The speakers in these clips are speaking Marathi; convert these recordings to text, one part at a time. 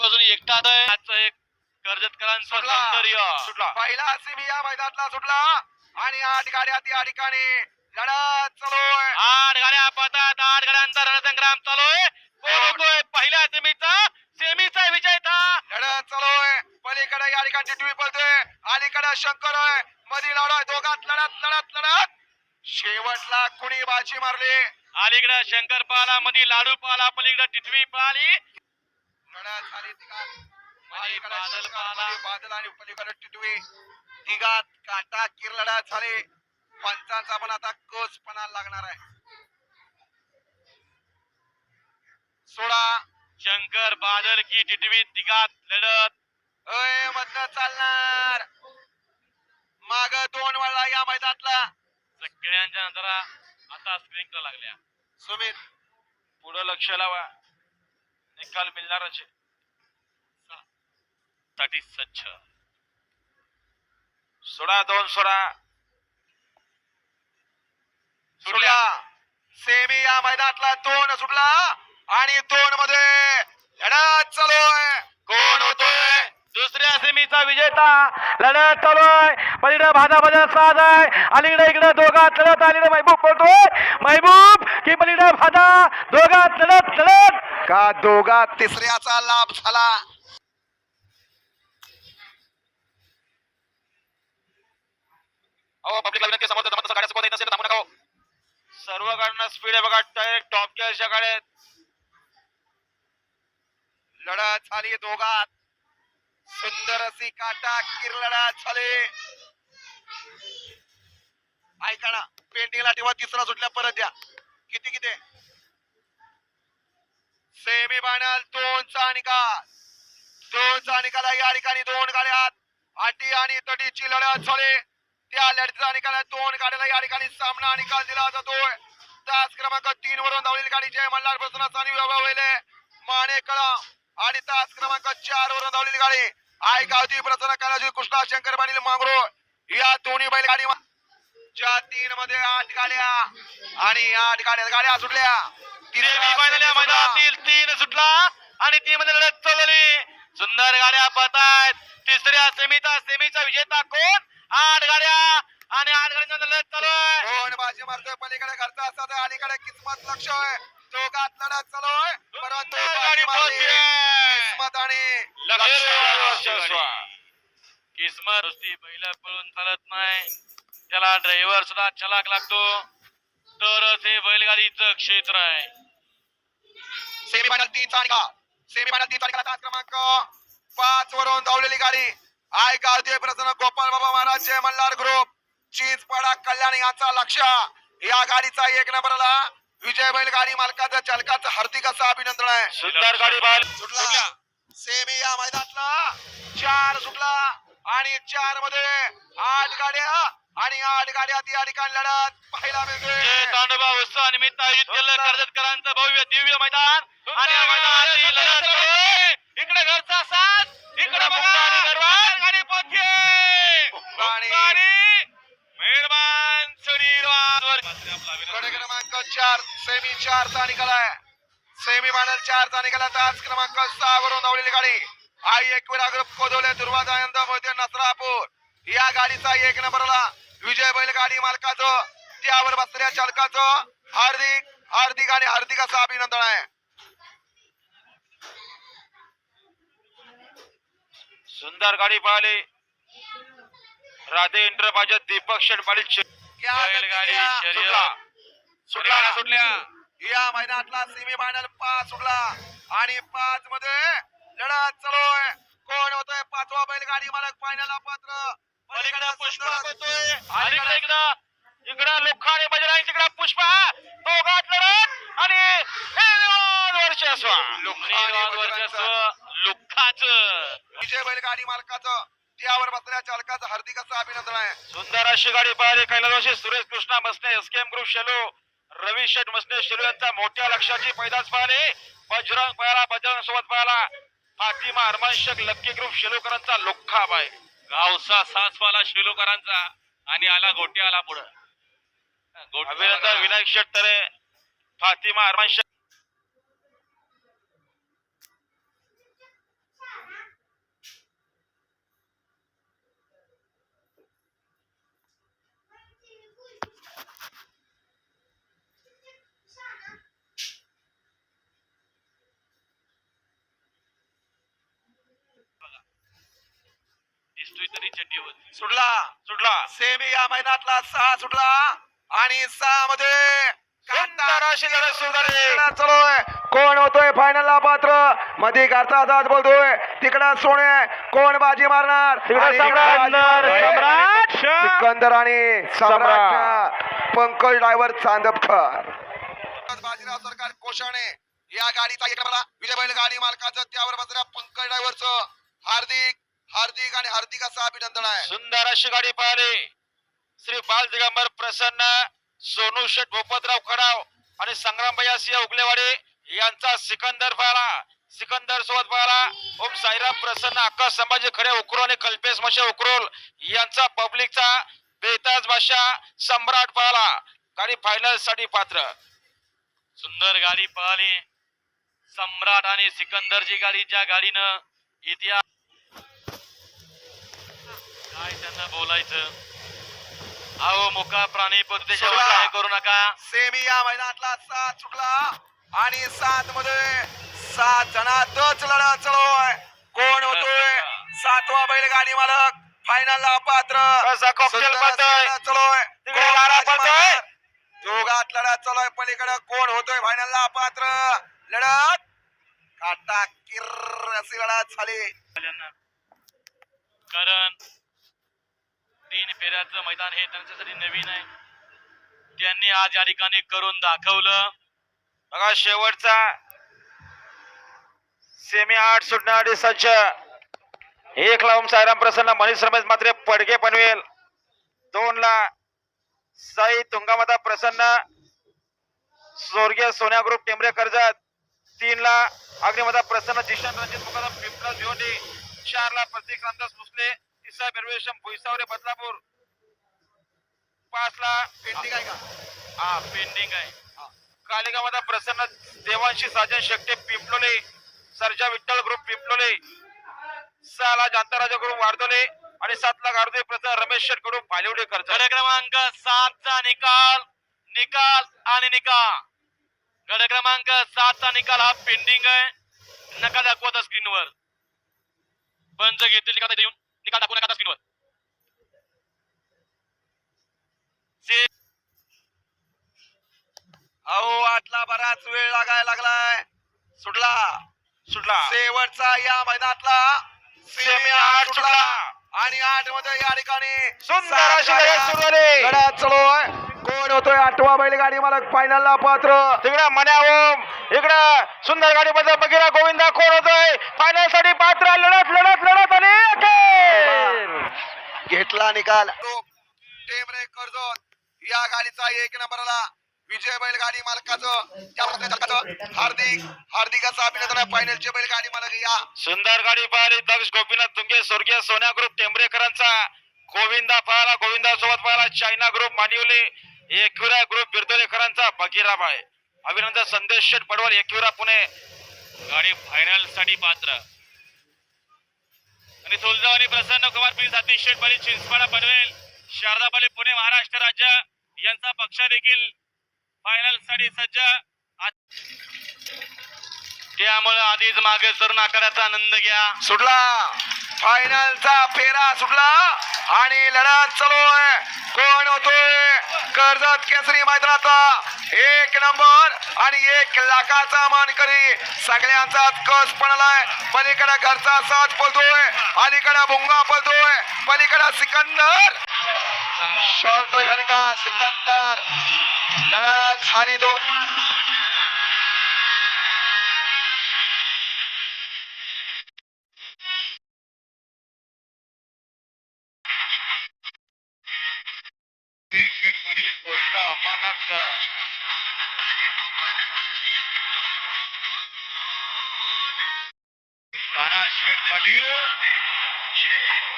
बाजून एकटा. आजचं एक कर्जतकरांचं सुटला. सौंदर्य. सुटला. पहिला सेमी या मैदानातला सुटला. आणि आठ गाड्या या ठिकाणी. लढत चालू आहे. आठ गाड्या पाहतात आठ गाड्यांचा रणसंग्राम चालू आहे. कोण होतोय पहिल्या सेमीचा सेमीचा विजेता लढत चालू आहे. पलीकडे या ठिकाणी पळतोय अलीकडे शंकर आहे. मध्ये लढा दोघात लढत लढत लढत. शेवटला कुणी बाजी मारली? अलीकडे शंकर पाला मध्ये लाडू पाला पलीकडे टिटवी पाली. झाली तिघात मध्ये अलीकडे बादल शंकर, पाला. मध्ये बादल आणि पलीकडे टिटवी. तिघात काटा किर लढत झाली. पंचांचा पण आता कोचपणा लागणार आहे. सोळा. शंकर बादल की टिटवी तिघात लढत. अय मधनं चालणार. माग दोन वळला या मैदानातला. सगळ्यांच्या नंतरा आता स्प्रिंकला लागल्या. सुमित. पुढं लक्ष लावा. निकाल मिळणारच आहे. साठी सज्ज सोळा दोन सोळा सुटला सेमी या मैदानातला दोन सुटला आणि दोन मध्ये लढत चालू आहे. कोण होतोय? दुसऱ्या सेमीचा विजेता लढत चालूय पलीकडे भादा भादा साज आहे. अलीकडे इकडे दोघात लढत अलीकडे महबूब बोलतोय महबूब की पलीकडे भादा दोघात लढत लढत. का दोघा तिसऱ्याचा लाभ झाला? गाड्यांना स्पीड आहे बघा डायरेक्ट टॉप गेअरच्या गाड्या लढत झाली दोघात सुंदर अशी काटा किर लढत झाली ऐका ना पेंटिंगला ठेवा तिसरा सुटल्या परत द्या किती किती? सेमी फायनल दोनचा निकाल। दोनचा निकाल या ठिकाणी दोन गाड्यात आटी आणि तटीची लढत झाली. त्या लढतीचा निकाल दोन गाड्याला या ठिकाणी सामना निकाल दिला जातोय. तास क्रमांक तीन वरून धावलेली गाडी जय मल्हार बसनाचा आणि वेले माने कळा आणि तास क्रमांक चार वरून धावलेली गाडी. आय गावती प्रसन्न कालाजी कृष्णा शंकर पाटील मांगरो या दोन्ही बैल गाडी ज्या तीन मध्ये आठ गाड्या आणि आठ गाड्या गाड्या सुटल्या. मैदानातील तीन सुटला आणि ती मध्ये लढत चालवली सुंदर गाड्या पाहतायत तिसऱ्या सेमीचा सेमीचा विजेता कोण? आठ गाड्या आणि आठ गाड्यांचा लढत चालू आहे. कोण बाजी मारतोय. पलीकडे घरचा असता तर अलीकडे किस्मत लक्ष आहे. दोघात लढत चालू आहे. परंतु गाडी मारली. किस्मत आणि. किस्मत. नुसती बैल पळून चालत नाही. त्याला ड्रायव्हर सुद्धा चलाक लागतो. तरच हे बैलगाडीचं क्षेत्र आहे. सेमीफायनल तीनचा निकाल. सेमीफायनल तीनचा निकाल तास क्रमांक पाच वरून धावलेली गाडी. आय गावदेव प्रसन्न गोपाल बाबा महाराज जय मल्हार ग्रुप चिंचपाडा कल्याण यांचा लक्ष. या गाडीचा एक नंबरला विजय बैल गाडी मालकाचं चालकाचं हार्दिक असं अभिनंदन आहे. सुंदर गाडी बाल सुटला. सेमी या मैदानातला. चार सुटला. आणि चारमध्ये आठ गाड्या. आणि आठ गाड्या या ठिकाणी लढत. पाहायला मिळते तांडोबा उत्सव निमित्त आयोजित केलं. कर्जतकरांचं भव्य दिव्य मैदान. आणि चारचा निकाल आहे. सेमी फायनल चारचा निकाल. तास क्रमांक सहा वरून धावलेली गाडी. आई एक वेळा ग्रुप कोदवले दुर्वादानंद मोहिते नसरापूर. या गाडीचा एक नंबरला विजय बैल गाडी मालकाचं त्यावर बसलेल्या चालकाचं हार्दिक हार्दिक आणि हार्दिक असं अभिनंदन आहे. सुंदर गाडी पाहिली. राधे इंटरपाच्या दीपक शेट पाटील क्या बैलगाडी गती शर्यत. सुटला. सुटल्या. सुटल्या या मैदानातला सेमी फायनल पाच सुटला आणि पाच मध्ये लढत चालू आहे. कोण होतोय पाचवा बैलगाडी मालक फायनलला पात्र? पलीकडे पुष्पा सुंदर. होतोय. अलीकडे इकडं. इकडं लोखंड बजरांग तिकडं पुष्पा. दोघात लढत आणि वर्चस्व. लुखाचं विजय बैलगाडी मालकाचं. त्यावर बसलेल्या चालकाचं हार्दिक असं अभिनंदन आहे. सुंदर अशी गाडी पाहिली कैलासवासी Suresh Krishna Masane SKM group shallow Ravi Sheth Masane Shelu यांचा मोठ्या लक्षाची पैदास पाहिली बजरंग पाहिला बजरंग सोबत पाहिला. फातिमा अरमानशक लक्की ग्रुप शेलोकरांचा लोखा बाय. गावचा सास पाला शेलोकरांचा आणि आला गोटी आला पुढं. अभिनंदन विनायक शेठ तरे. फातिमा अरमानशक सुटला सुटला. सेमी या महिन्यातला सहा सुटला. आणि सहा मध्ये चलोय. कोण होतोय फायनल ला पात्र? घरचा बोलतोय. तिकडं सोने. कोण बाजी मारणार. सिकंदर आणि सम्राट. पंकज ड्रायव्हर चांदपकर. बाजीराव सरकार कोशाणे. या गाडीचा विजय बैल गाडी मालकाचं त्यावर बसलेल्या पंकज ड्रायव्हरचं हार्दिक हार्दिक आणि हार्दिक असं अभिनंदन आहे. सुंदर अशी गाडी पाहिली. श्री बाल दिगंबर प्रसन्न सोनू शेठ भोपतराव खडाव आणि संग्राम भैया सिंह उगलेवाडे यांचा सिकंदर पाहिला. सिकंदर सोबत पाहिला. ओम साईराम प्रसन्न आकाश संभाजी खडे उकरोल आणि कल्पेश मशे उकरोल यांचा पब्लिकचा बेताज भाषा सम्राट पाहिला. गाडी फायनलसाठी पात्र. सुंदर गाडी पळाली सम्राट आणि सिकंदरची गाडी ज्या गाडीनं इतिहास काय त्यांना बोलायचं अहो मुका प्राणी सोडा. काय करू नका सेमी या महिन्यातला सात सुटला आणि सात मध्ये सात जणातच लढा चलोय कोण होतोय सातवा बैलगाडी मालक फायनल ला पात्र कसा cocktail सुंदर पळतोय? असं चलोय तिकडे कोण? मारणार? दोघात लढा चलोय पलीकडे कोण होतोय फायनल ला पात्र लढत काटा किर्र अशी लढत झाली. कारण तीन फेऱ्याचं मैदान हे त्यांच्यासाठी नवीन आहे. त्यांनी आज या ठिकाणी करून दाखवलं. बघा शेवटचा सेमी आठ सुटण्यासाठी सज्ज. एक लावून सायराम प्रसन्न मनीष रमेश मात्र पडगे पनवेल. दोन ला साई तुंगामाता प्रसन्न. स्वर्गीय सोन्या ग्रुप टेंबरे कर्जत. तीन ला अग्निमाता प्रसन्न जिशन रणजित मुकादम पिंपला भिवंडी चार ला प्रतीक रामदास मुसले तिसरा बिरवेशम भुईसावरे बदलापूर. पाच ला पेंटिंग आहे का? हा पेंडिंग आहे. कालिगामध्ये प्रसन्न देवांशी साजन शेट्टे पिंपलोले सर्जा विठ्ठल ग्रुप पिंपलोले सहाला जांताराजा ग्रुप वारदोले आणि सातला गारदे प्रसन्न रमेश शेट ग्रुप भालिवडे कर्ज गड क्रमांक सातचा निकाल निकाल आणि निकाल. गड क्रमांक सातचा निकाल हा पेंडिंग आहे. नका दाखवता स्क्रीनवर जर घेतलेली निकाल येऊन निकाल दाखवू नका स्क्रीनवर जे अहो आटला बराच वेळ लागायला लागलाय. सुटला. सुटला. शेवटचा या मैदानातला. सेमी आठ सुटला. आणि आठमध्ये या ठिकाणी सुंदर सात अशी लढत गाड्या सुरू झाली. लढत चालू आहे कोण होतोय आठवा बैलगाडी मालक? फायनल ला पात्र. तिकडं मन्या ओम इकडं सुंदर गाडी मध्ये बघिरा गोविंदा कोण होतोय? फायनलसाठी पात्र लढत लढत लढत आणि अखेर. घेतला निकाल. टेमरे कर्जत या गाडीचा एक नंबरला विजय बैलगाडी मालकाचं. त्या मालकाचं हार्दिक हार्दिकाचं अभिनंदन आहे. फायनलचे बैलगाडी मालक या सुंदर गाडी पाहिली. दक्ष गोपीनाथ तुंगे स्वर्गीय सोन्या ग्रुप टेंबरेकरांचा. गोविंदा पाहिला गोविंदा सोबत पाहिला चायना ग्रुप मानिवले एकविरा ग्रुप बिरदोलेकरांचा बगीराबाई अभिनंदन संदेश शेठ पडवल एकविरा पुणे. गाडी फायनलसाठी पात्र. आणि तुळजावणी प्रसन्न कुमार पी. सतीश शेटपाली चिंचपाडा पनवेल शारदापाली पुणे महाराष्ट्र राज्य यांचा पक्ष देखील फायनलसाठी सज्ज त्यामुळे आधीच मागे सरून आकाराचा आनंद घ्या. सुटला. फायनलचा फेरा सुटला आणि लढत चालू आहे. कोण होतोय? कर्जत केसरी मैदानाचा एक नंबर आणि एक लाखाचा मानकरी. सगळ्यांचाच कस पडलाय. पलीकडे घरचा साथ पळतोय. अलीकडे भुंगा पळतोय. पलीकडे सिकंदर. शॉर्ट का? सिकंदर. लढत आणि दोन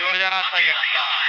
योजनाचा एकटा